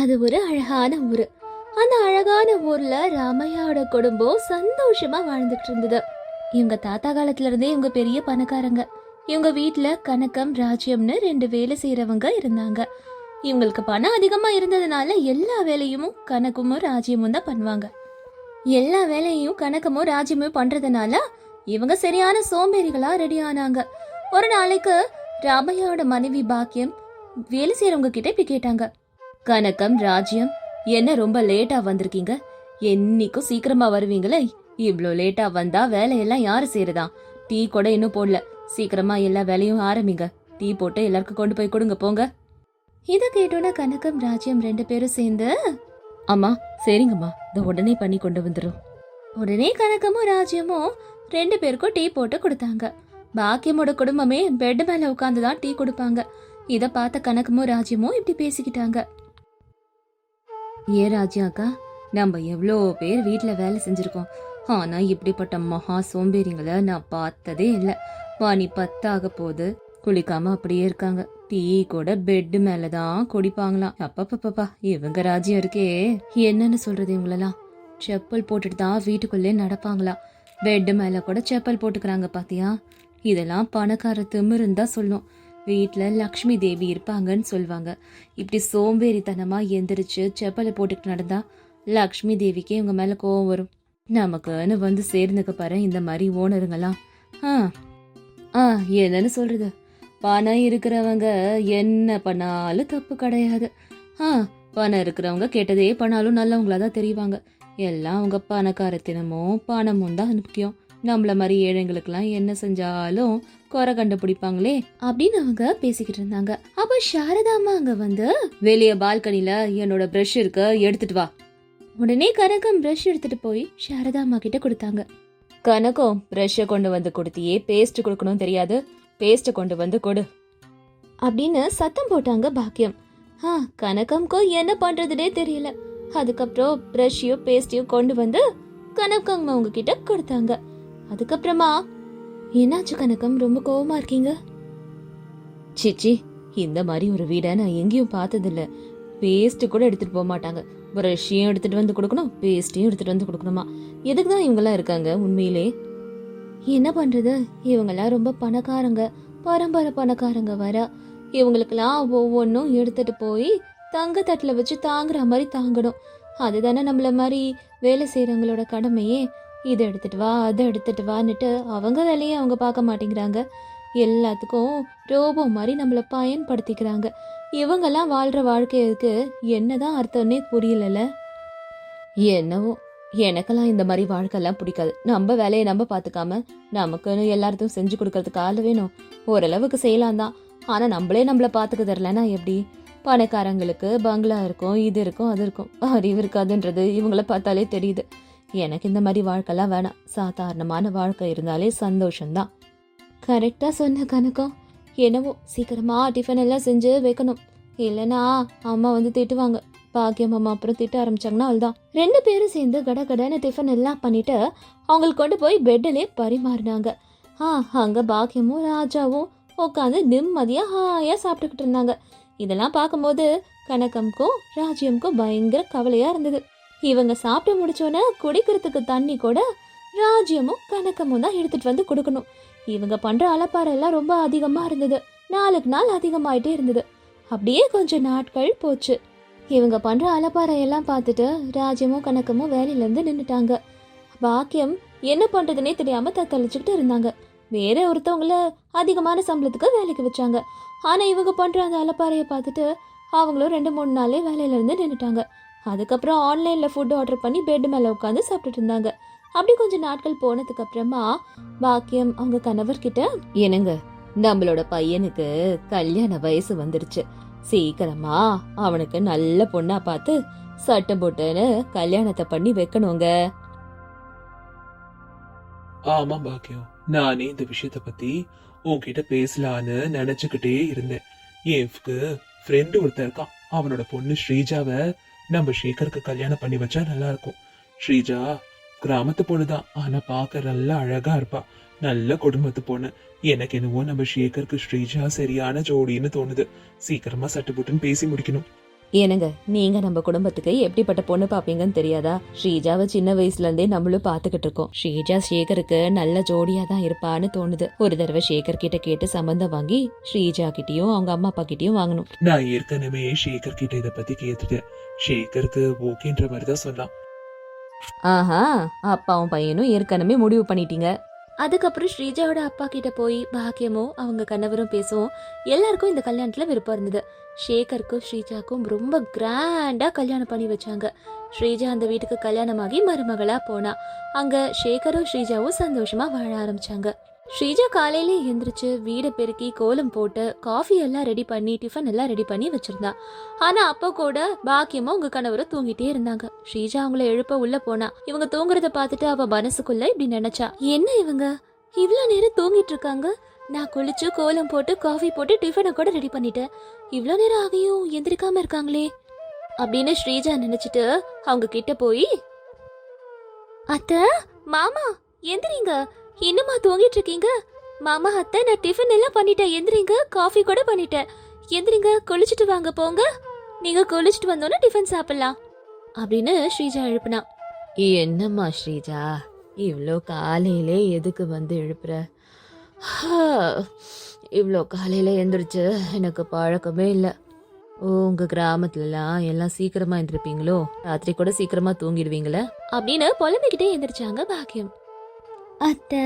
அது ஒரு அழகான ஊர். அந்த அழகான ஊர்ல ராமையாவோட குடும்பம் சந்தோஷமா வாழ்ந்துட்டு இருந்தது. இவங்க தாத்தா காலத்துல இருந்தே இவங்க பெரிய பணக்காரங்க. இவங்க வீட்டுல கணக்கம் ராஜ்யம்னு ரெண்டு வேலை செய்யறவங்க இருந்தாங்க. இவங்களுக்கு பணம் அதிகமா இருந்ததுனால எல்லா வேலையும் கணக்கமும் ராஜ்யமும் தான் பண்ணுவாங்க. எல்லா வேலையும் கணக்கமும் ராஜ்யமும் பண்றதுனால இவங்க சரியான சோம்பேறிகளா ரெடி ஆனாங்க. ஒரு நாளைக்கு ராமையாவோட மனைவி பாக்கியம் வேலை செய்யறவங்க கிட்ட இப்படி கேட்டாங்க. கணக்கம் ராஜ்யம். என்ன ரொம்ப லேட்டா வந்திருக்கீங்க? என்னைக்கும் சீக்கிரமா வருவீங்களே. இவ்வளோ லேட்டா வந்தா வேலையெல்லாம் யாரு செய்யறதா? டீ கூட இன்னும் போடல. சீக்கிரமா எல்லா வேலையும் ஆரம்பிங்க. டீ போட்டு எல்லாருக்கும் கொண்டு போய் கொடுங்க போங்க. இத கேட்டோன்னா கனகம் ராஜ்யம் ரெண்டு பேரும் சேர்ந்து அம்மா சரிங்கம்மா. இதை உடனே பண்ணி கொண்டு வந்துடும் உடனே கனகமும் ராஜ்யமும் ரெண்டு பேருக்கும் டீ போட்டு கொடுத்தாங்க. பாக்கியமோட குடும்பமே பெட் மேல உட்காந்து தான் டீ கொடுப்பாங்க. இத பார்த்த கனகமும் ராஜ்யமும் இப்படி பேசிக்கிட்டாங்க. ஏ ராஜ்யா அக்கா நம்ம எவ்வளோ பேர் வீட்டில் வேலை செஞ்சுருக்கோம். ஆனால் இப்படிப்பட்ட மகா சோம்பேறிங்களை நான் பார்த்ததே இல்லை. பானி பத்தாக போது குளிக்காம அப்படியே இருக்காங்க. டீ கூட பெட் மேல தான் குடிப்பாங்களாம். அப்பப்பப்பா இவங்க ராஜ்யம் இருக்கே. என்னன்னு சொல்றது இவங்களெல்லாம்? செப்பல் போட்டுட்டு தான் வீட்டுக்குள்ளே நடப்பாங்களா பெட் மேல கூட செப்பல் போட்டுக்கிறாங்க பாத்தியா? இதெல்லாம் பணக்கார திமிருன்னு சொல்லும். வீட்டில் லக்ஷ்மி தேவி இருப்பாங்கன்னு சொல்லுவாங்க இப்படி சோம்பேறித்தனமாக எந்திரிச்சு செப்பலை போட்டுக்கிட்டு நடந்தா லக்ஷ்மி தேவிக்கு இவங்க மேலே கோவம் வரும். நமக்குன்னு வந்து சேர்ந்துக்க பாரு இந்த மாதிரி ஓனருங்கெல்லாம் ஆ ஆ என்னன்னு சொல்கிறது பணம் இருக்கிறவங்க என்ன பண்ணாலும் தப்பு கிடையாது. ஆ பணம் இருக்கிறவங்க கெட்டதே பண்ணாலும் நல்லவங்களா தான் தெரிவாங்க. எல்லாம் அவங்க பணக்காரத்தினமும் பணமும் தான் முக்கியம். நம்மள மாதிரி ஏழைங்களுக்கெல்லாம் என்ன செஞ்சாலும் குறை கண்டுபிடிப்பாங்களே அப்படின்னு அவங்க பேசிக்கிட்டு இருந்தாங்க. அப்ப சாரதாமா அங்க வந்து வெளிய பால்கனில என்னோட பிரஷ் இருக்கு எடுத்துட்டு வா. உடனே கனகம் பிரஷ் எடுத்துட்டு போய் சாரதாமா கிட்ட கொடுத்தாங்க. கனகம் பிரஷ்ஷை கொண்டு வந்து கொடுத்தியே பேஸ்ட் கொடுக்கணும் தெரியாது. பேஸ்ட் கொண்டு வந்து கொடு. அப்படின்னு சத்தம் போட்டாங்க பாக்கியம். ஆ கனகம்க்கு என்ன பண்றதுனே தெரியல. அதுக்கப்புறம் ப்ரஷ்ஷையும் பேஸ்டையும் கொண்டு வந்து கனகம் அவங்க கிட்ட கொடுத்தாங்க. அதுக்கப்புறமா என்னாச்சு கனகம்? ரொம்ப கோவமா இருக்கீங்க? சிச்சி இந்த மாதிரி ஒரு வீடை நான் எங்கேயும் பார்த்ததில்ல. பேஸ்ட் கூட எடுத்துட்டு போக மாட்டாங்க. ப்ரஷ்ஷையும் எடுத்துட்டு வந்து கொடுக்கணும் பேஸ்ட்டையும் எடுத்துட்டு வந்து கொடுக்கணுமா? எதுக்கு தான் இவங்கெல்லாம் இருக்காங்க உண்மையிலே? என்ன பண்றது? இவங்கெல்லாம் ரொம்ப பணக்காரங்க. பரம்பரை பணக்காரங்க வர இவங்களுக்கெல்லாம் ஒவ்வொன்றும் எடுத்துட்டு போய் தங்க தட்டில் வச்சு தாங்குற மாதிரி தாங்கணும். அதுதானே நம்மள மாதிரி வேலை செய்கிறவங்களோட கடமையே. இதை எடுத்துகிட்டு வா அதை எடுத்துகிட்டு வான்னுட்டு அவங்க வேலையை அவங்க பார்க்க மாட்டேங்கிறாங்க. எல்லாத்துக்கும் ரோபோ மாதிரி நம்மளை பயன்படுத்திக்கிறாங்க. இவங்கெல்லாம் வாழ்கிற வாழ்க்கைக்கு என்னதான் அர்த்தம்னே புரியலல்ல. என்னவோ எனக்கெல்லாம் இந்த மாதிரி வாழ்க்கைலாம் பிடிக்காது. நம்ம வேலையை நம்ம பார்த்துக்காம நமக்குன்னு எல்லார்த்தையும் செஞ்சு கொடுக்கறதுக்கு ஆள் வேணும். ஓரளவுக்கு செய்யலாம் தான். ஆனால் நம்மளே நம்மளை பார்த்துக்க தரலன்னா எப்படி? பணக்காரங்களுக்கு பங்களா இருக்கும் இது இருக்கும் அது இருக்கும். அறிவு இருக்காதுன்றது இவங்கள பார்த்தாலே தெரியுது. எனக்கு இந்த மாதிரி வாழ்க்கைலாம் வேணாம். சாதாரணமான வாழ்க்கை இருந்தாலே சந்தோஷம்தான். கரெக்டாக சொன்ன கணக்கம் என்னவோ சீக்கிரமா டிஃபன் எல்லாம் செஞ்சு வைக்கணும். இல்லைன்னா அம்மா வந்து திட்டுவாங்க. பாக்கியம் அம்மா அப்புறம் திட்ட ஆரம்பிச்சாங்கன்னா அவள்தான் ரெண்டு பேரும் சேர்ந்து கட கடன்னு டிஃபன் எல்லாம் பண்ணிட்டு அவங்களுக்கு கொண்டு போய் பெட்டிலே பரிமாறினாங்க. ஆ அங்கே பாக்கியமும் ராஜாவும் உட்காந்து நிம்மதியாக ஹாயாக சாப்பிட்டுக்கிட்டு இருந்தாங்க. இதெல்லாம் பார்க்கும்போது கனகம்க்கும் ராஜ்யம்க்கும் பயங்கர கவலையாக இருந்தது. இவங்க சாப்பிட்டு முடிச்சோன்னே குடிக்கிறதுக்கு தண்ணி கூட ராஜ்யமும் கணக்கமும் தான் எடுத்துட்டு வந்து கொடுக்கணும். இவங்க பண்ற அலப்பாறை எல்லாம் ரொம்ப அதிகமா இருந்தது. நாளுக்கு நாள் அதிகமாயிட்டே இருந்தது. அப்படியே கொஞ்சம் நாட்கள் போச்சு. இவங்க பண்ற அலப்பாறை எல்லாம் பார்த்துட்டு ராஜ்யமும் கணக்கமும் வேலையில இருந்து நின்னுட்டாங்க. பாக்கியம் என்ன பண்றதுனே தெரியாம தத்தளிச்சுக்கிட்டு இருந்தாங்க. வேற ஒருத்தவங்கள அதிகமான சம்பளத்துக்கு வேலைக்கு வச்சாங்க. ஆனா இவங்க பண்ற அந்த அலப்பாறையை பார்த்துட்டு அவங்களும் ரெண்டு மூணு நாளே வேலையில இருந்து அதுக்கப்புறம் ஆன்லைனில் ஃபுட் ஆர்டர் பண்ணி பெட் மேலே உட்காந்து சாப்பிட்டுட்டு இருந்தாங்க. அப்படி கொஞ்சம் நாட்கள் போனதுக்கு அப்புறமா பாக்கியம் அவங்க கணவர்கிட்ட என்னங்க நம்மளோட பையனுக்கு கல்யாண வயசு வந்துருச்சு. சீக்கிரமா அவனுக்கு நல்ல பொண்ணா பார்த்து சட்டம் போட்டுன்னு கல்யாணத்தை பண்ணி வைக்கணுங்க. ஆமா பாக்கியம். நானே இந்த விஷயத்த பத்தி உன்கிட்ட பேசலான்னு நினைச்சுக்கிட்டே இருந்தேன். என் ஃப்ரெண்டு ஒருத்தன் இருக்கான். அவனோட பொண்ணு ஸ்ரீஜாவை நம்ம சேகருக்கு கல்யாணம் பண்ணி வச்சா நல்லா இருக்கும் ஸ்ரீஜா கிராமத்து பொண்ணுதான். ஆனா பார்க்க நல்லா அழகா இருப்பா. நல்ல குடும்பத்து பொண்ணு. எனக்கு என்னவோ நம்ம சேகருக்கு ஸ்ரீஜா சரியான ஜோடின்னு தோணுது. சீக்கிரமா சட்டுப்புட்டுன்னு பேசி முடிக்கணும். ஏனுங்க நீங்க நம்ம குடும்பத்துக்கு எப்படிப்பட்ட பொண்ணு பாப்பீங்கன்னு தெரியாதா? ஸ்ரீஜாவை சின்ன வயசுல இருந்தே நம்மளும் பாத்துக்கிட்டு இருக்கோம். ஸ்ரீஜா சேகருக்கு நல்ல ஜோடியா தான் இருப்பான்னு தோணுது. ஒரு தடவை சேகர் கிட்ட கேட்டு சம்மந்தம் வாங்கி ஸ்ரீஜா கிட்டயும் அவங்க அம்மா அப்பா கிட்டயும் வாங்கணும். நான் ஏற்கனவே சேகர் கிட்ட இத பத்தி கேட்டுட்டேன். சேகருக்கு ஓகேன்ற மாதிரி தான் சொன்னான். ஆஹா அப்பாவும் பையனும் ஏற்கனவே முடிவு பண்ணிட்டீங்க. அதுக்கப்புறம் ஸ்ரீஜாவோட அப்பா கிட்ட போய் பாக்கியமும் அவங்க கணவரும் பேசவும். எல்லாருக்கும் இந்த கல்யாணத்துல விருப்பம் இருந்தது. ஷேகருக்கும் ஸ்ரீஜாக்கும் ரொம்ப கிராண்டா கல்யாணம் பண்ணி வச்சாங்க. ஸ்ரீஜா அந்த வீட்டுக்கு கல்யாணமாகி மருமகளா போனா. அங்க ஷேகரும் ஸ்ரீஜாவும் சந்தோஷமா வாழ ஆரம்பிச்சாங்க. ஸ்ரீஜா காலையில எந்திரிச்சு வீடை பெருக்கி கோலம் போட்டு காஃபி எல்லாம் ரெடி பண்ணி டிஃபன் எல்லாம் ரெடி பண்ணி வச்சிருந்தா. ஆனா அப்போ கூட பாக்கியமா உங்க கணவரை தூங்கிட்டே இருந்தாங்க. ஸ்ரீஜா அவங்கள எழுப்ப உள்ள போனா இவங்க தூங்குறத பார்த்துட்டு அவ மனசுக்குள்ள இப்படி நினைச்சா. என்ன இவங்க? இவ்வளோ நேரம் தூங்கிட்டு இருக்காங்க? நான் குளிச்சு கோலம் போட்டு காஃபி போட்டு டிஃபனை கூட ரெடி பண்ணிட்டேன். இவ்வளோ நேரம் ஆகியும் எந்திரிக்காம இருக்காங்களே? அப்படின்னு ஸ்ரீஜா நினைச்சிட்டு அவங்க கிட்ட போய் அத்த மாமா எந்திரிங்க. இன்னுமா தூங்கிட்டு இருக்கீங்க? மாமா அத்தை நான் டிஃபன் எல்லாம் பண்ணிட்டேன். எந்திரிங்க காஃபி கூட பண்ணிட்டேன். எந்திரிங்க குளிச்சுட்டு வாங்க போங்க. நீங்க குளிச்சுட்டு வந்தோன்னே டிஃபன் சாப்பிடலாம். அப்படின்னு ஸ்ரீஜா எழுப்புனா. என்னம்மா ஸ்ரீஜா இவ்வளோ காலையிலே எதுக்கு வந்து எழுப்புற? இவ்வளோ காலையில எந்திரிச்சு எனக்கு பழக்கமே இல்லை. உங்க கிராமத்துலலாம் எல்லாம் சீக்கிரமா எந்திரிப்பீங்களோ? ராத்திரி கூட சீக்கிரமா தூங்கிடுவீங்களே? அப்படின்னு புலம்பிக்கிட்டே எந்திரிச்சாங்க பாக்கியம். அத்தை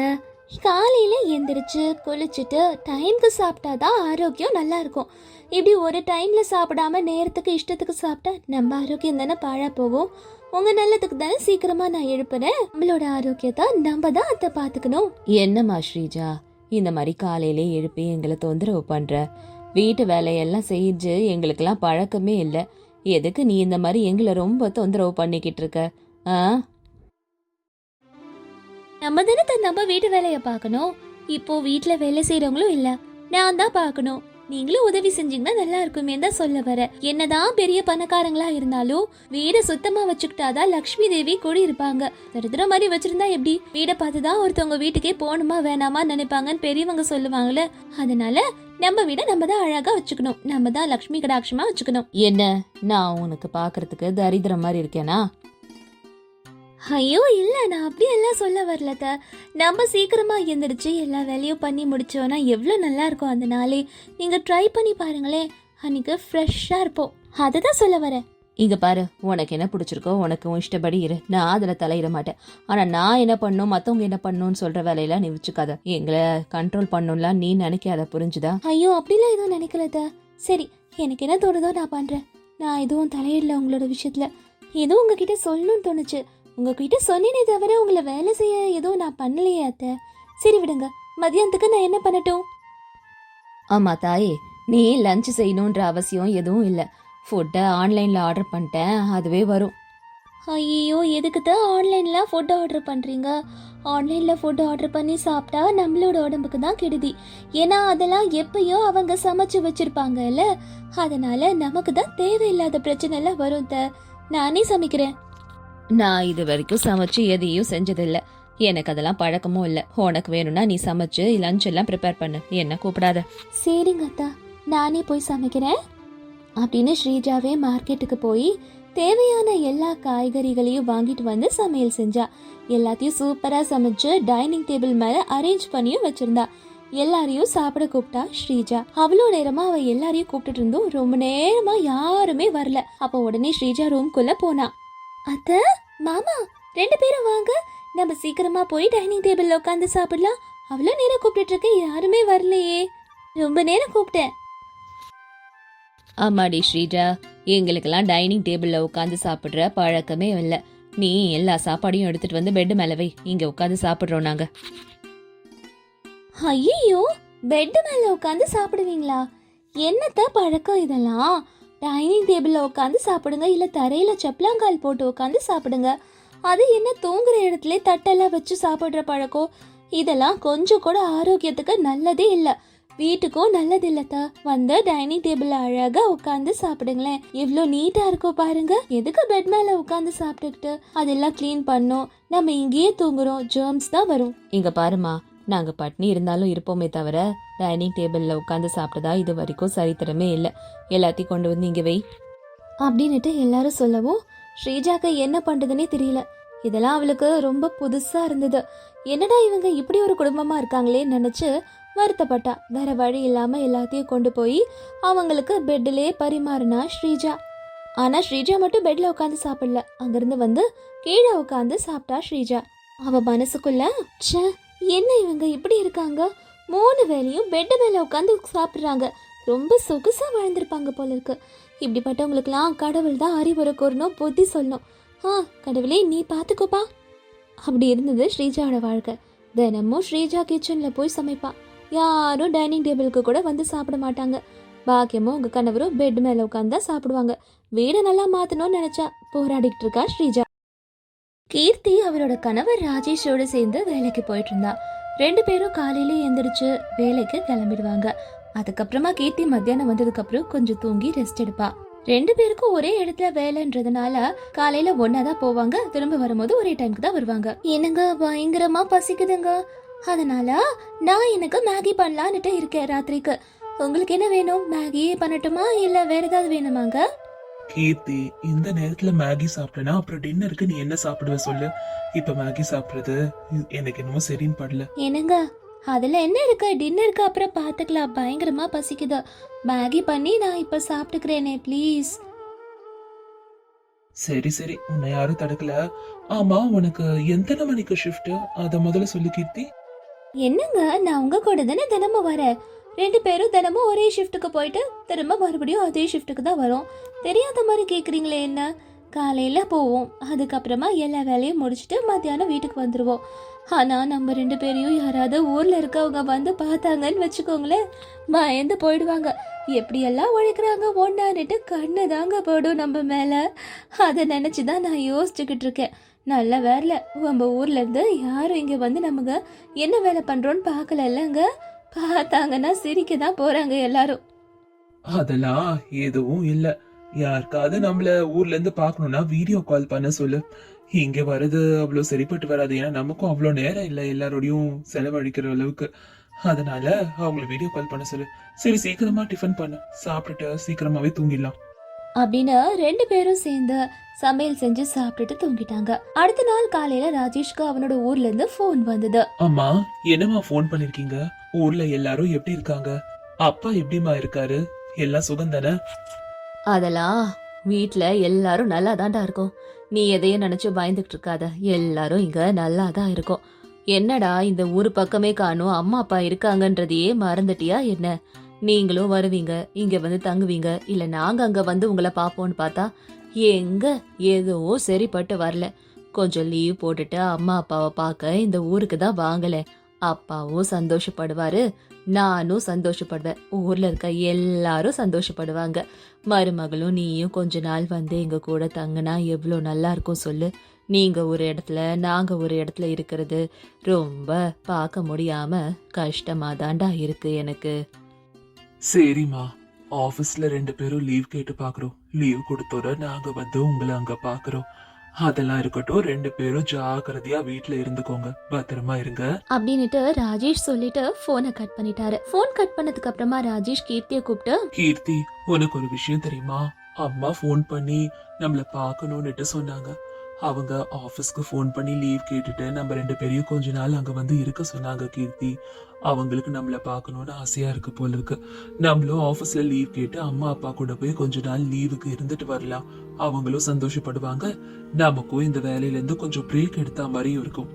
காலையில் எந்திரிச்சு குளிச்சுட்டு டைம்க்கு சாப்பிட்டாதான் ஆரோக்கியம் நல்லா இருக்கும். இப்படி ஒரு டைமில் சாப்பிடாம நேரத்துக்கு இஷ்டத்துக்கு சாப்பிட்டா நம்ம ஆரோக்கியம் தானே பாழா போகும்? உங்கள் நல்லதுக்கு தானே சீக்கிரமாக நான் எழுப்புறேன் நம்மளோட ஆரோக்கியத்தை நம்ம தான் அத்தை பார்த்துக்கணும். என்னம்மா ஸ்ரீஜா இந்த மாதிரி காலையிலே எழுப்பி எங்களை தொந்தரவு பண்ணுற வீட்டு வேலையெல்லாம் செஞ்சு எங்களுக்கெல்லாம் பழக்கமே இல்லை. எதுக்கு நீ இந்த மாதிரி எங்களை ரொம்ப தொந்தரவு பண்ணிக்கிட்டு இருக்க? ஆ? நம்ம தானே நம்ம வீட்டு வேலையை பார்க்கணும். இப்போ வீட்டில் வேலை செய்கிறவங்களும் இல்லை. நான் தான் பார்க்கணும். நீங்களும் உதவி செஞ்சீங்கன்னா நல்லா இருக்குமே தான் சொல்ல வர. என்னதான் பெரிய பணக்காரங்களா இருந்தாலும் வீடை சுத்தமா வச்சுக்கிட்டாதான் லக்ஷ்மி தேவி கூடி இருப்பாங்க. தருத்திர மாதிரி வச்சிருந்தா எப்படி? வீடை பார்த்துதான் ஒருத்தவங்க வீட்டுக்கே போகணுமா வேணாமா நினைப்பாங்கன்னு பெரியவங்க சொல்லுவாங்கல்ல. அதனால நம்ம வீடை நம்ம தான் அழகா வச்சுக்கணும். நம்ம தான் லக்ஷ்மி கடாட்சமா வச்சுக்கணும். என்ன? நான் உனக்கு பாக்குறதுக்கு தரித்திரம் மாதிரி இருக்கேனா? ஐயோ இல்ல நான் அப்படியெல்லாம் சொல்ல வரல த நம்ம சீக்கிரமா எந்திரிச்சு எல்லா வேலையும் பண்ணி முடிச்சோன்னா எவ்வளோ நல்லா இருக்கும் அந்த நாளே. நீங்க ட்ரை பண்ணி பாருங்களேன். அன்னைக்கு ஃப்ரெஷ்ஷா இருப்போம். அதை தான் சொல்ல வரேன். இங்க பாரு உனக்கு என்ன பிடிச்சிருக்கோ உனக்கு உன் இஷ்டப்படி இரு. நான் அதுல தலையிட மாட்டேன். ஆனா நான் என்ன பண்ணும் மத்தவங்க என்ன பண்ணணும்னு சொல்ற வேலையெல்லாம் நீ வச்சுக்காத. எங்களை கண்ட்ரோல் பண்ணும்லாம் நீ நினைக்காத புரிஞ்சுதா? ஐயோ அப்படிலாம் எதுவும் நினைக்கல த சரி எனக்கு என்ன தோணுதோ நான் பண்றேன். நான் எதுவும் தலையிடல உங்களோட விஷயத்துல. ஏதோ உங்ககிட்ட சொல்லணும்னு தோணுச்சு. உங்ககிட்ட சொன்னேனே தவிர உங்களை வேலை செய்ய எதுவும் நான் பண்ணலையே அத்தை. சரி விடுங்க மதியானத்துக்கு நான் என்ன பண்ணட்டும்? ஆமா தாயே நீ லஞ்ச் செய்யணுன்ற அவசியம் எதுவும் இல்லை. ஃபுட்டை ஆன்லைனில் ஆர்டர் பண்ணிட்டேன் அதுவே வரும். ஐயோ எதுக்கு தான் ஆன்லைனில் ஃபுட் ஆர்டர் பண்ணுறீங்க ஆன்லைனில் ஃபுட் ஆர்டர் பண்ணி சாப்பிட்டா நம்மளோட உடம்புக்கு தான் கெடுதி. ஏன்னா அதெல்லாம் எப்பயோ அவங்க சமைச்சு வச்சிருப்பாங்கல்ல. அதனால நமக்கு தான் தேவையில்லாத பிரச்சனை எல்லாம் வரும் த நானே சமைக்கிறேன். நான் இது வரைக்கும் சமைச்சு எதையும் செஞ்சதில்ல. எனக்கு அதெல்லாம் பழக்கமும் இல்லை. உனக்கு வேணும்னா நீ சமைச்சு லஞ்ச் எல்லாம் ப்ரிப்பேர் பண்ணு. என்ன கூப்பிடாத. சரிங்க அத்தா. நானே போய் சமைக்கிறேன். அப்படின்னு ஸ்ரீஜாவே மார்க்கெட்டுக்கு போய் தேவையான எல்லா காய்கறிகளையும் வாங்கிட்டு வந்து சமையல் செஞ்சா. எல்லாத்தையும் சூப்பரா சமைச்சு டைனிங் டேபிள் மேல அரேஞ்ச் பண்ணியும் வச்சிருந்தா. எல்லாரையும் சாப்பிட கூப்பிட்டா ஸ்ரீஜா. அவ்வளோ நேரமா அவ எல்லாரையும் கூப்பிட்டுட்டு இருந்தும் ரொம்ப நேரமா யாருமே வரல. அப்போ உடனே ஸ்ரீஜா ரூம்குள்ள போனா. அத்த மாமா ரெண்டு பேரும் வாங்க. நம்ம சீக்கிரமா போய் டைனிங் டேபிள்ல உட்காந்து சாப்பிடலாம். அவ்வளோ நேரம் கூப்பிட்டு இருக்கேன் யாருமே வரலையே. ரொம்ப நேரம் கூப்பிட்டேன். ஆமாடி ஸ்ரீஜா எங்களுக்கெல்லாம் டைனிங் டேபிள்ல உட்காந்து சாப்பிடுற பழக்கமே இல்லை. நீ எல்லா சாப்பாடையும் எடுத்துட்டு வந்து பெட் மேல வை. இங்க உட்காந்து சாப்பிடுறோம் நாங்க. ஐயோ பெட் மேல உட்காந்து சாப்பிடுவீங்களா? என்னத்த பழக்கம் இதெல்லாம்? டைனிங் டேபிளில் உட்காந்து சாப்பிடுங்க இல்லை தரையில் செப்பலாங்கால் போட்டு உட்காந்து சாப்பிடுங்க. அது என்ன தூங்குற இடத்துல தட்டெல்லாம் வச்சு சாப்பிட்ற பழக்கம்? இதெல்லாம் கொஞ்சம் கூட ஆரோக்கியத்துக்கு நல்லதே இல்லை. வீட்டுக்கும் நல்லது இல்லத்தா வந்து டைனிங் டேபிள் அழகா உட்காந்து சாப்பிடுங்களேன். எவ்வளோ நீட்டா இருக்கும் பாருங்க. எதுக்கு பெட் மேல உட்காந்து சாப்பிட்டுக்கிட்டு? அதெல்லாம் க்ளீன் பண்ணும். நம்ம இங்கேயே தூங்குறோம். ஜேர்ம்ஸ் தான் வரும். இங்க பாருமா நாங்கள் பட்னி இருந்தாலும் இருப்போமே தவிர டைனிங் டேபிளில் உட்காந்து சாப்பிட்டதா இது வரைக்கும் சரித்திரமே இல்லை. எல்லாத்தையும் கொண்டு வந்து இங்கே வை. அப்படின்னுட்டு எல்லாரும் சொல்லவும் ஸ்ரீஜாக்கு என்ன பண்ணுறதுனே தெரியல. இதெல்லாம் அவளுக்கு ரொம்ப புதுசாக இருந்தது. என்னடா இவங்க இப்படி ஒரு குடும்பமாக இருக்காங்களே நினச்சி வருத்தப்பட்டா. வேற வழி இல்லாமல் எல்லாத்தையும் கொண்டு போய் அவங்களுக்கு பெட்டிலே பரிமாறினா ஸ்ரீஜா. ஆனால் ஸ்ரீஜா மட்டும் பெட்டில் உட்காந்து சாப்பிடல. அங்கேருந்து வந்து கீழே உட்காந்து சாப்பிட்டா ஸ்ரீஜா. அவ மனசுக்குள்ள ச்சே என்ன இவங்க இப்படி இருக்காங்க? மூணு வேளையும் பெட் மேலே உட்காந்து சாப்பிட்றாங்க. ரொம்ப சொகுசாக வாழ்ந்திருப்பாங்க போல இருக்கு. இப்படிப்பட்டவங்களுக்குலாம் கடவுள் தான் அறிவுரை கூறணும் புத்தி சொல்லணும் ஆ கடவுளே நீ பார்த்துக்கோப்பா. அப்படி இருந்தது ஸ்ரீஜாவோட வாழ்க்கை. தினமும் ஸ்ரீஜா கிச்சனில் போய் சமைப்பா. யாரும் டைனிங் டேபிளுக்கு கூட வந்து சாப்பிட மாட்டாங்க. பாக்கியமும் உங்கள் கணவரும் பெட் மேலே உட்காந்து தான் சாப்பிடுவாங்க. வீடை நல்லா மாற்றணும்னு நினச்சா போராடிக்கிட்டு இருக்கா ஸ்ரீஜா. கீர்த்தி அவரோட கணவர் ராஜேஷோட சேர்ந்து வேலைக்கு போயிட்டு இருந்தா ரெண்டு பேரும் காலையில எந்திரிச்சு வேலைக்கு கிளம்பிடுவாங்க. அதுக்கப்புறமா கீர்த்தி மத்தியானம் வந்ததுக்கு அப்புறம் கொஞ்சம் தூங்கி ரெஸ்ட் எடுப்பா. ரெண்டு பேருக்கும் ஒரே இடத்துல வேலைன்றதுனால காலையில ஒன்னாதான் போவாங்க திரும்ப வரும்போது ஒரே டைம்க்கு தான் வருவாங்க. என்னங்க பயங்கரமா பசிக்குதுங்க. அதனால நான் எனக்கு மேகி பண்ணலான்னுட்டு இருக்கேன் ராத்திரிக்கு. உங்களுக்கு என்ன வேணும்? மேகி பண்ணட்டுமா? இல்ல வேற ஏதாவது வேணுமாங்க? கீர்த்தி இந்த நேரத்துல மேகி சாப்பிட்டனா? அப்புறம் டின்னருக்கு நீ என்ன சாப்பிடுவ சொல்லு? இப்ப மேகி சாப்பிடுறது எனக்கு என்னமோ சரின்னு படல. என்னங்க? அதுல என்ன இருக்கு? டின்னருக்கு அப்புறம் பாத்துக்கலாம். பயங்கரமா பசிக்குது. மேகி பண்ணி நான் இப்ப சாப்பிட்டுக்கிறேனே ப்ளீஸ் சரி சரி. உன்னை யாரும் தடுக்கல. ஆமா உனக்கு எத்தனை மணிக்கு ஷிஃப்ட் அத முதல்ல சொல்லு கீர்த்தி. என்னங்க? நான் உங்க கூட தானே தினமும் வரேன். ரெண்டு பேரும் தினமும் ஒரே ஷிஃப்ட்டுக்கு போயிட்டு திரும்ப மறுபடியும் அதே ஷிஃப்ட்டுக்கு தான் வரும். தெரியாத மாதிரி கேட்குறீங்களே என்ன? காலையில் போவோம். அதுக்கப்புறமா எல்லா வேலையும் முடிச்சுட்டு மத்தியானம் வீட்டுக்கு வந்துடுவோம் ஆனால் நம்ம ரெண்டு பேரையும் யாராவது ஊரில் இருக்கவங்க வந்து பார்த்தாங்கன்னு வச்சுக்கோங்களேன் பயந்து போயிடுவாங்க. எப்படியெல்லாம் உழைக்கிறாங்க ஒன்றான்ட்டு கண்ணு தாங்க போடும் நம்ம மேலே. அதை நினச்சி தான் நான் யோசிச்சுக்கிட்டு இருக்கேன். நல்ல வேலை. நம்ம ஊர்லேருந்து யாரும் இங்கே வந்து நமக்கு என்ன வேலை பண்ணுறோன்னு பார்க்கல இல்லைங்க? பார்த்தாங்கன்னா சிரிக்க தான் போறாங்க எல்லாரும். அதெல்லாம் எதுவும் இல்ல. யாருக்காவது நம்மள ஊர்ல இருந்து பார்க்கணும்னா வீடியோ கால் பண்ண சொல்லு. இங்க வர்றது அவ்வளவு சரிப்பட்டு வராது. ஏன்னா நமக்கும் அவ்வளவு நேரம் இல்ல எல்லாரோடையும் செலவழிக்கிற அளவுக்கு. அதனால அவங்கள வீடியோ கால் பண்ண சொல்லு. சரி சீக்கிரமா டிஃபன் பண்ணு. சாப்பிட்டுட்டு சீக்கிரமாவே தூங்கிடலாம். அப்படின்னு ரெண்டு பேரும் சேர்ந்து சமையல் செஞ்சு சாப்பிட்டுட்டு தூங்கிட்டாங்க. அடுத்த நாள் காலையில ராஜேஷ்க்கு அவனோட ஊர்ல இருந்து ஃபோன் வந்தது. அம்மா என்னம்மா ஃபோன் பண்ணிருக்கீங்க? ஊர்ல எல்லாரும் எப்படி இருக்காங்க? அப்பா எப்படிம்மா இருக்காரு? எல்லாம் சுகம் தானே? அதெல்லாம் வீட்ல எல்லாரும் நல்லா தான்டா இருக்கும். நீ எதையும் நினைச்சு பயந்துகிட்டு இருக்காத. எல்லாரும் இங்க நல்லா தான் இருக்கும். என்னடா இந்த ஊர் பக்கமே காணும் அம்மா அப்பா இருக்காங்கன்றதையே மறந்துட்டியா என்ன? நீங்களும் வருவீங்க இங்க வந்து தங்குவீங்க இல்ல நாங்க அங்க வந்து உங்களை பாப்போம்னு பார்த்தா எங்க எதுவும் சரிப்பட்டு வரல. கொஞ்சம் லீவ் போட்டுட்டு அம்மா அப்பாவை பார்க்க இந்த ஊருக்கு தான் வாங்கல அப்பாவும் சந்தோஷப்படுவாரு நானும் சந்தோஷப்படுவேன். ஊர்ல இருக்க எல்லாரும் சந்தோஷப்படுவாங்க. மருமகளும் நீயும் கொஞ்ச நாள் வந்து எங்க கூட தங்கினா எவ்வளோ நல்லா இருக்கும் சொல்லு. நீங்க ஒரு இடத்துல நாங்க ஒரு இடத்துல இருக்கிறது ரொம்ப பார்க்க முடியாம கஷ்டமா தாண்டா இருக்கு எனக்கு. சரிம்மா. ஆஃபீஸில் ரெண்டு பேரும் லீவ் கேட்டு பாக்குறோம். லீவ் கொடுத்தோட நாங்க வந்து உங்களை அங்க பாக்குறோம். அதெல்லாம் இருக்கட்டும் ரெண்டு பேரும் ஜாக்கிரதையா வீட்ல இருந்துக்கோங்க. பத்திரமா இருங்க. அப்படின்னுட்டு ராஜேஷ் சொல்லிட்டு போனை கட் பண்ணிட்டாரு. போன் கட் பண்ணதுக்கு அப்புறமா ராஜேஷ் கீர்த்தியை கூப்பிட்டு கீர்த்தி உனக்கு ஒரு விஷயம் தெரியுமா? அம்மா ஃபோன் பண்ணி நம்மள பார்க்கணும்னுட்டு சொன்னாங்க. அவங்க ஆபீஸ்க்கு ஃபோன் பண்ணி லீவ் கேட்டுட்டு நம்ம ரெண்டு பேரையும் கொஞ்ச நாள் அங்க வந்து இருக்க சொன்னாங்க கீர்த்தி. அவங்களுக்கு நம்மள பார்க்கணும்னு ஆசையா இருக்கு போல இருக்கு. நம்மளும் ஆபீஸ்ல லீவ் கேட்டு அம்மா அப்பா கூட போய் கொஞ்ச நாள் லீவுக்கு இருந்துட்டு வரலாம். அவங்களும் சந்தோஷப்படுவாங்க. நமக்கும் இந்த வேலையில இருந்து கொஞ்சம் பிரேக் எடுத்த மாதிரியும் இருக்கும்.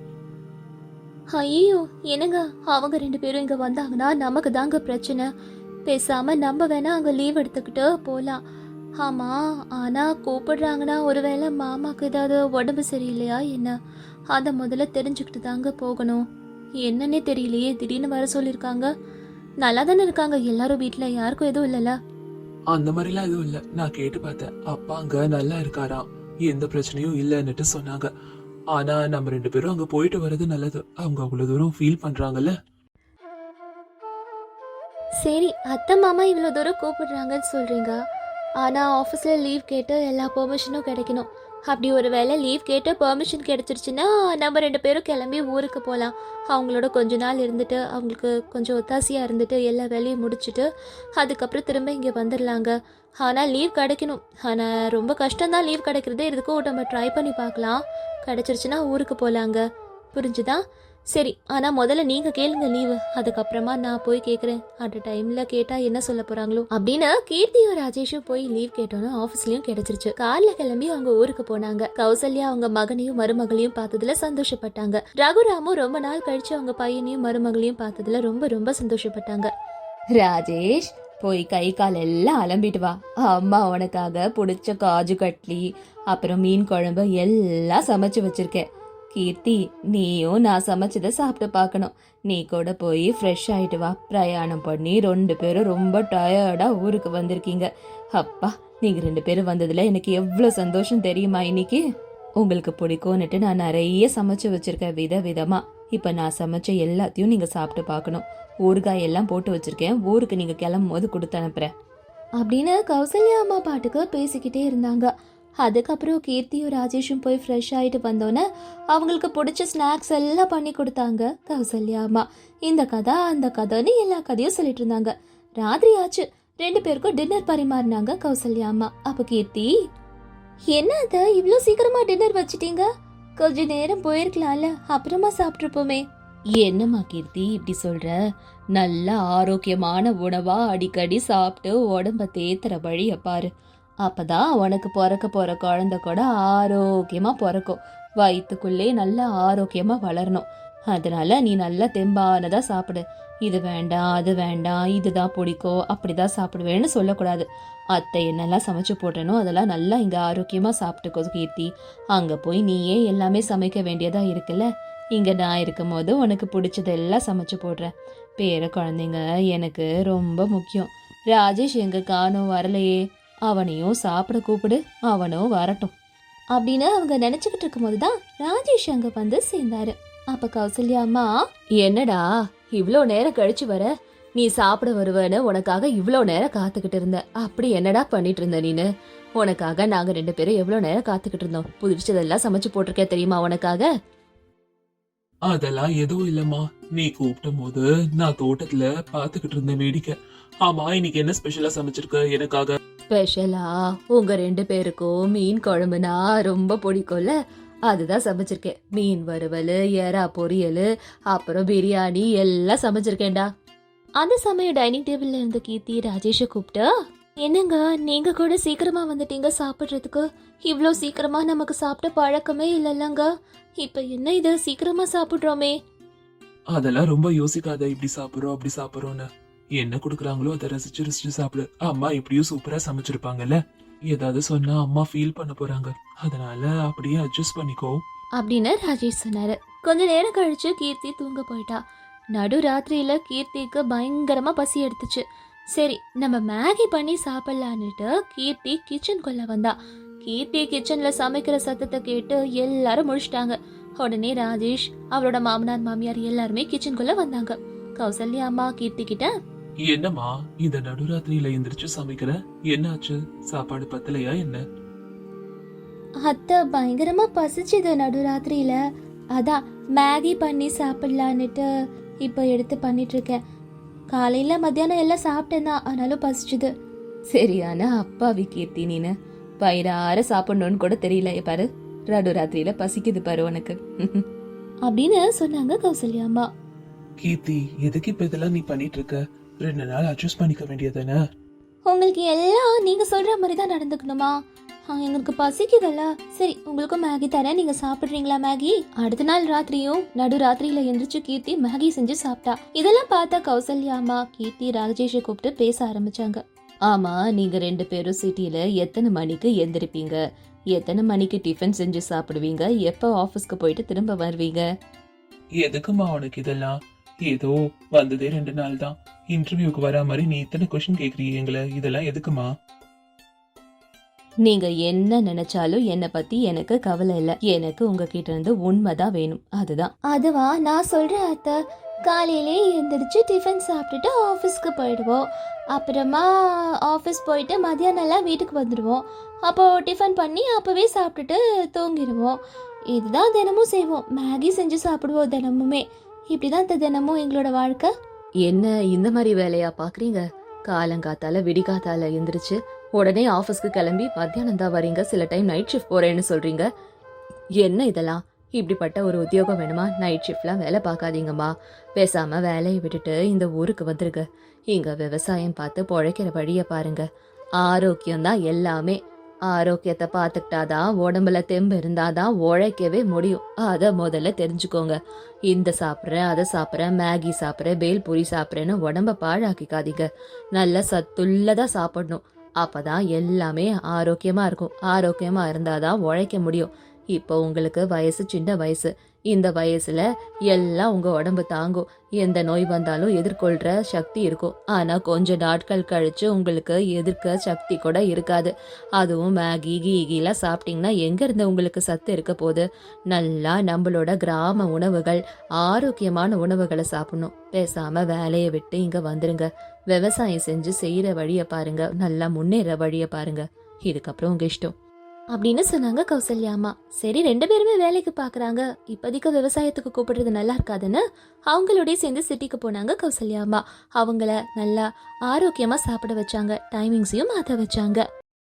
ஐயோ என்னங்க? அவங்க ரெண்டு பேரும் இங்க வந்தாங்கன்னா நமக்கு தாங்க பிரச்சனை. பேசாம நம்ம வேணா அங்க லீவ் எடுத்துக்கிட்டு போலாம். ஆமா ஆனா கூப்பிடுறாங்கன்னா ஒருவேளை மாமாக்கு ஏதாவது உடம்பு சரியில்லையா என்ன? அத முதல்ல தெரிஞ்சுக்கிட்டு தாங்க போகணும். என்னன்னே தெரியலையே திடீர்னு வர சொல்லிருக்காங்க நல்லா தானே இருக்காங்க எல்லாரும் வீட்டில் யாருக்கும் எதுவும் இல்லைல்ல? அந்த மாதிரிலாம் எதுவும் இல்லை. நான் கேட்டு பார்த்தேன். அப்பா அங்கே நல்லா இருக்காராம். எந்த பிரச்சனையும் இல்லைன்னுட்டு சொன்னாங்க. ஆனால் நம்ம ரெண்டு பேரும் அங்கே போயிட்டு வர்றது நல்லது. அவங்க அவ்வளோ தூரம் ஃபீல் பண்ணுறாங்கல்ல சரி அத்தை மாமா இவ்வளோ தூரம் கூப்பிடுறாங்கன்னு சொல்கிறீங்க ஆனால் ஆஃபீஸில் லீவ் கேட்டு எல்லா பெர்மிஷனும் கிடைக்கணும். அப்படி ஒரு வேளை லீவ் கேட்டு பெர்மிஷன் கிடச்சிருச்சுன்னா நம்ம ரெண்டு பேரும் கிளம்பி ஊருக்கு போகலாம் அவங்களோட கொஞ்ச நாள் இருந்துட்டு அவங்களுக்கு கொஞ்சம் ஒத்தாசையாக இருந்துட்டு எல்லா வேலையும் முடிச்சுட்டு அதுக்கப்புறம் திரும்ப இங்கே வந்துடலாங்க ஆனால் லீவ் கிடைக்கணும். ஆனால் ரொம்ப கஷ்டம்தான் லீவ் கிடைக்கிறது. இதுக்கும் நம்ம ட்ரை பண்ணி பார்க்கலாம். கிடச்சிருச்சுன்னா ஊருக்கு போகலாங்க புரிஞ்சுதா? சரி ஆனால் முதல்ல நீங்கள் கேளுங்க லீவு. அதுக்கப்புறமா நான் போய் கேட்குறேன் அந்த டைமில் கேட்டால் என்ன சொல்ல போகிறாங்களோ அப்படின்னு கீர்த்தியும் ராஜேஷும் போய் லீவ் கேட்டோன்னு ஆஃபீஸ்லேயும் கிடைச்சிருச்சு. காலில் கிளம்பி அவங்க ஊருக்கு போனாங்க. கௌசல்யா அவங்க மகனையும் மருமகளையும் பார்த்ததுல சந்தோஷப்பட்டாங்க. ரகுராமும் ரொம்ப நாள் கழிச்சு அவங்க பையனையும் மருமகளையும் பார்த்ததுல ரொம்ப ரொம்ப சந்தோஷப்பட்டாங்க. ராஜேஷ் போய் கை கால் எல்லாம் அலம்பிட்டு வா. அம்மா உனக்காக பிடிச்ச காஜு கட்லி அப்புறம் மீன் குழம்பு எல்லாம் சமைச்சு வச்சிருக்கேன். கீர்த்தி நீயும் நான் சமைச்சதை சாப்பிட்டு பார்க்கணும். நீ கூட போய் ஃப்ரெஷ் ஆகிட்டு வா. பிரயாணம் பண்ணி ரெண்டு பேரும் ரொம்ப டயர்டாக ஊருக்கு வந்திருக்கீங்க. அப்பா நீங்கள் ரெண்டு பேரும் வந்ததில் எனக்கு எவ்வளோ சந்தோஷம் தெரியுமா இன்னைக்கு? உங்களுக்கு பிடிக்கும்னுட்டு நான் நிறைய சமைச்சு வச்சிருக்கேன் வித விதமாக இப்போ நான் சமைச்ச எல்லாத்தையும் நீங்கள் சாப்பிட்டு பார்க்கணும். ஊறுகாய் எல்லாம் போட்டு வச்சுருக்கேன். ஊருக்கு நீங்கள் கிளம்பும் போது கொடுத்து அனுப்புகிறேன் அப்படின்னு கௌசல்யா அம்மா பாட்டுக்கு பேசிக்கிட்டே இருந்தாங்க. அதுக்கப்புறம் கீர்த்தியும் ராஜேஷும் போய் ஃப்ரெஷ் ஆகிட்டு வந்தோன்னே அவங்களுக்கு பிடிச்ச ஸ்நாக்ஸ் எல்லாம் பண்ணி கொடுத்தாங்க. கௌசல்யா அம்மா இந்த கதை அந்த கதைன்னு எல்லா கதையும் சொல்லிட்டு இருந்தாங்க. ராத்திரி ஆச்சு. ரெண்டு பேருக்கும் டின்னர் பரிமாறினாங்க கௌசல்யா அம்மா. அப்போ கீர்த்தி என்ன அது இவ்வளோ சீக்கிரமா டின்னர் வச்சிட்டீங்க? கொஞ்ச நேரம் போயிருக்கலாம்ல அப்புறமா சாப்பிட்ருப்போமே என்னம்மா கீர்த்தி இப்படி சொல்ற? நல்ல ஆரோக்கியமான உணவா அடிக்கடி சாப்பிட்டு உடம்ப தேத்துற வழிய பாரு. அப்பதான் உனக்கு பிறக்க போற குழந்தை கூட ஆரோக்கியமா பிறக்கும். வயிற்றுக்குள்ளே நல்லா ஆரோக்கியமா வளரணும். அதனால நீ நல்லா தெம்பானதா சாப்பிடு. இது வேண்டாம் அது வேண்டாம் இதுதான் பிடிக்கும் அப்படிதான் சாப்பிடுவேன்னு சொல்லக்கூடாது. அத்தை என்னெல்லாம் சமைச்சு போட்டேனோ அதெல்லாம் நல்லா இங்க ஆரோக்கியமா சாப்பிட்டுக்கோ கீர்த்தி. அங்க போய் நீயே எல்லாமே சமைக்க வேண்டியதா இருக்குல்ல? இங்க நான் இருக்கும் போது உனக்கு பிடிச்சதெல்லாம் சமைச்சு போடுறேன். பேர குழந்தைங்க எனக்கு ரொம்ப முக்கியம். ராஜேஷ் எங்க காணும் வரலையே. அவனையும் சாப்பிட கூப்பிடு அவனும் வரட்டும். அப்படின்னு அவங்க நினைச்சுக்கிட்டு இருக்கும்போது தான் ராஜேஷ் அங்க வந்து சேர்ந்தாரு. அப்ப கௌசல்யா அம்மா என்னடா இவ்வளோ நேரம் கழிச்சு வர? நீ சாப்பிட வருவேன்னு உனக்காக இவ்வளோ நேரம் காத்துக்கிட்டு இருந்த. அப்படி என்னடா பண்ணிட்டு இருந்த நீனு? உனக்காக நாங்க ரெண்டு பேரும் எவ்வளோ நேரம் காத்துக்கிட்டு இருந்தோம்? புதிச்சதெல்லாம் சமைச்சு போட்டிருக்கேன் தெரியுமா உனக்காக? அதெல்லாம் எதுவும் இல்லம்மா. நீ கூப்பிட்ட போது நான் தோட்டத்துல பாத்துக்கிட்டு இருந்தேன் வேடிக்கை. ஆமா இன்னைக்கு என்ன ஸ்பெஷலா சமைச்சிருக்க? எனக்காக ஸ்பெஷலா உங்க ரெண்டு பேருக்கும் மீன் குழம்புனா ரொம்ப பிடிக்கும்ல? அதுதான் சமைச்சிருக்கேன். மீன் வறுவல் எறா பொரியல் அப்புறம் பிரியாணி எல்லாம் சமைச்சிருக்கேன்டா. அந்த சமயம் டைனிங் டேபிள்ல இருந்த கீர்த்தி ராஜேஷை கூப்பிட்டு என்னங்க நீங்க கூட சீக்கிரமா வந்துட்டீங்க சாப்பிட்றதுக்கு? இவ்வளோ சீக்கிரமா நமக்கு சாப்பிட்ட பழக்கமே இல்லைல்லங்க. இப்ப என்ன இது? சீக்கிரமா சாப்பிட்றோமே. அதெல்லாம் ரொம்ப யோசிக்காத இப்படி சாப்பிடுறோம் அப்படி சாப்பிடுறோம்னு. என்ன கொடுக்குறாங்களோ அதை ரசிச்சு ரசிச்சு சாப்பிடு. அம்மா எப்படியும் சூப்பரா சமைச்சிருப்பாங்கல்ல? ஏதாவது சொன்னா அம்மா ஃபீல் பண்ண போறாங்க. அதனால அப்படியே அட்ஜஸ்ட் பண்ணிக்கோ. அப்படின்னு ராஜேஷ் சொன்னாரு. கொஞ்ச நேரம் கழிச்சு கீர்த்தி தூங்க போயிட்டா. நடு ராத்திரியில கீர்த்திக்கு பயங்கரமா பசி எடுத்துச்சு. சரி நம்ம மேகி பண்ணி சாப்பிடலான்னுட்டு கீர்த்தி கிச்சனுக்குள்ள வந்தா. கீர்த்தி கிச்சன்ல சமைக்கிற சத்தத்தை கேட்டு எல்லாரும் முழிச்சிட்டாங்க. உடனே ராஜேஷ் அவரோட மாமனார் மாமியார் எல்லாருமே கிச்சனுக்குள்ள வந்தாங்க. கௌசல்யா அம்மா கீர்த்தி கிட்ட என்னம்மா இந்த நடுராத்திரியில எந்திரிச்சு சமைக்கிற? என்னாச்சு? சாப்பாடு பத்தலையா என்ன? அத்தை பயங்கரமா பசிச்சுது நடுராத்திரியில. அதான் மேகி பண்ணி சாப்பிடலான்னுட்டு இப்போ எடுத்து பண்ணிட்டு இருக்கேன் காலையில மத்தியானம் எல்லாம் சாப்பிட்டேன் தான் ஆனாலும் பசிச்சுது. சரியான அப்பாவி கீர்த்தி நீனு. வயிறார சாப்பிடணும்னு கூட தெரியல பாரு. நடுராத்திரியில பசிக்குது பாரு உனக்கு. அப்படின்னு சொன்னாங்க கௌசல்யா அம்மா. கீர்த்தி எதுக்கு இப்ப இதெல்லாம் நீ பண்ணிட்டு இருக்க ரெண்டு நாள் அட்ஜஸ்ட் பண்ணிக்க வேண்டியதானே உங்களுக்கு எல்லாம் நீங்க சொல்ற மாதிரி தான் நடந்துக்கணுமா? எங்களுக்கு பசிக்குதல்ல. சரி உங்களுக்கும் மேகி தரேன். நீங்க சாப்பிடுறீங்களா மேகி? அடுத்த நாள் ராத்திரியும் நடு ராத்திரியில எந்திரிச்சு கீர்த்தி மேகி செஞ்சு சாப்பிட்டா. இதெல்லாம் பார்த்தா கௌசல்யா அம்மா கீர்த்தி ராஜேஷை கூப்பிட்டு பேச ஆரம்பிச்சாங்க. ஆமா நீங்க ரெண்டு பேரும் சிட்டில எத்தனை மணிக்கு எந்திரிப்பீங்க? எத்தனை மணிக்கு டிஃபன் செஞ்சு சாப்பிடுவீங்க? எப்போ ஆஃபீஸ்க்கு போயிட்டு திரும்ப வருவீங்க? எதுக்குமா உனக்கு இதெல்லாம்? ஏதோ வந்ததே ரெண்டு நாள் தான் இன்டர்வியூக்கு வரா மாதிரி நீ இத்தனை கொஸ்டின் கேக்குறீங்க எங்களை. இதெல்லாம் எதுக்குமா? நீங்க என்ன நினைச்சாலும் என்னை பத்தி எனக்கு கவலை இல்ல. எனக்கு உங்ககிட்ட இருந்து உண்மைதான் வேணும். அதுதான். அதுவா? நான் சொல்றேன் அத்தை. காலையிலே எழுந்திரிச்சு டிஃபன் சாப்பிட்டுட்டு ஆஃபீஸ்க்கு போயிடுவோம். அப்புறமா ஆஃபீஸ் போயிட்டு மதியானம்லாம் வீட்டுக்கு வந்துடுவோம். அப்போ டிஃபன் பண்ணி அப்போவே சாப்பிட்டுட்டு தூங்கிடுவோம். இதுதான் தினமும் செய்வோம். மேகி செஞ்சு சாப்பிடுவோம் தினமுமே. இப்படி தான் தினமும் எங்களோட வாழ்க்கை? என்ன இந்த மாதிரி வேலையா பார்க்குறீங்க காலங்காத்தால விடிகாத்தால எந்திரிச்சு உடனே ஆஃபீஸ்க்கு கிளம்பி மத்தியானம் தான் வரீங்க சில டைம் நைட் ஷிஃப்ட் போறேன்னு சொல்றீங்க. என்ன இதெல்லாம்? இப்படிப்பட்ட ஒரு உத்தியோகம் வேணுமா? நைட் ஷிஃப்ட்லாம் வேலை பார்க்காதீங்கம்மா. பேசாம வேலையை விட்டுட்டு இந்த ஊருக்கு வந்துருங்க. இங்க விவசாயம் பார்த்து பொழைக்கிற வழியை பாருங்க. ஆரோக்கியம் தான் எல்லாமே. ஆரோக்கியத்தை பார்த்துக்கிட்டாதான் உடம்புல தெம்பு இருந்தாதான் உழைக்கவே முடியும். அதை முதல்ல தெரிஞ்சுக்கோங்க. இந்த சாப்பிட்றேன் அதை சாப்பிட்றேன் மேகி சாப்பிட்றேன் பேல்பூரி சாப்பிட்றேன்னு உடம்ப பாழாக்கிக்காதீங்க. நல்ல சத்துள்ளதாக சாப்பிடணும். அப்பதான் எல்லாமே ஆரோக்கியமாக இருக்கும். ஆரோக்கியமா இருந்தாதான் உழைக்க முடியும். இப்போ உங்களுக்கு வயசு சின்ன வயசு. இந்த வயசுல எல்லாம் உங்க உடம்பு தாங்கும். எந்த நோய் வந்தாலும் எதிர்கொள்ற சக்தி இருக்கும். ஆனா கொஞ்ச நாட்கள் கழிச்சு உங்களுக்கு எதிர்க்க சக்தி கூட இருக்காது. அதுவும் மேகி கீகிலாம் சாப்பிட்டீங்கன்னா எங்க இருந்து உங்களுக்கு சத்து இருக்க போகுது? நல்லா நம்மளோட கிராம உணவுகள் ஆரோக்கியமான உணவுகளை சாப்பிடணும். பேசாம வேலையை விட்டு இங்க வந்துருங்க. விவசாயம் செஞ்சு செய்யற வழியை பாருங்க. நல்லா முன்னேற வழியை பாருங்க. இதுக்கப்புறம் உங்க இஷ்டம். அப்படின்னு சொன்னாங்க கௌசல்யாமா சரி ரெண்டு பேருமே வேலைக்கு பாக்குறாங்க. இப்போதைக்கு விவசாயத்துக்கு கூப்பிடுறது நல்லா இருக்காதுன்னு அவங்களோடய சேர்ந்து சிட்டிக்கு போனாங்க கௌசல்யாமா அவங்கள நல்லா ஆரோக்கியமா சாப்பிட வச்சாங்க. டைமிங்ஸையும் மாற்ற வச்சாங்க.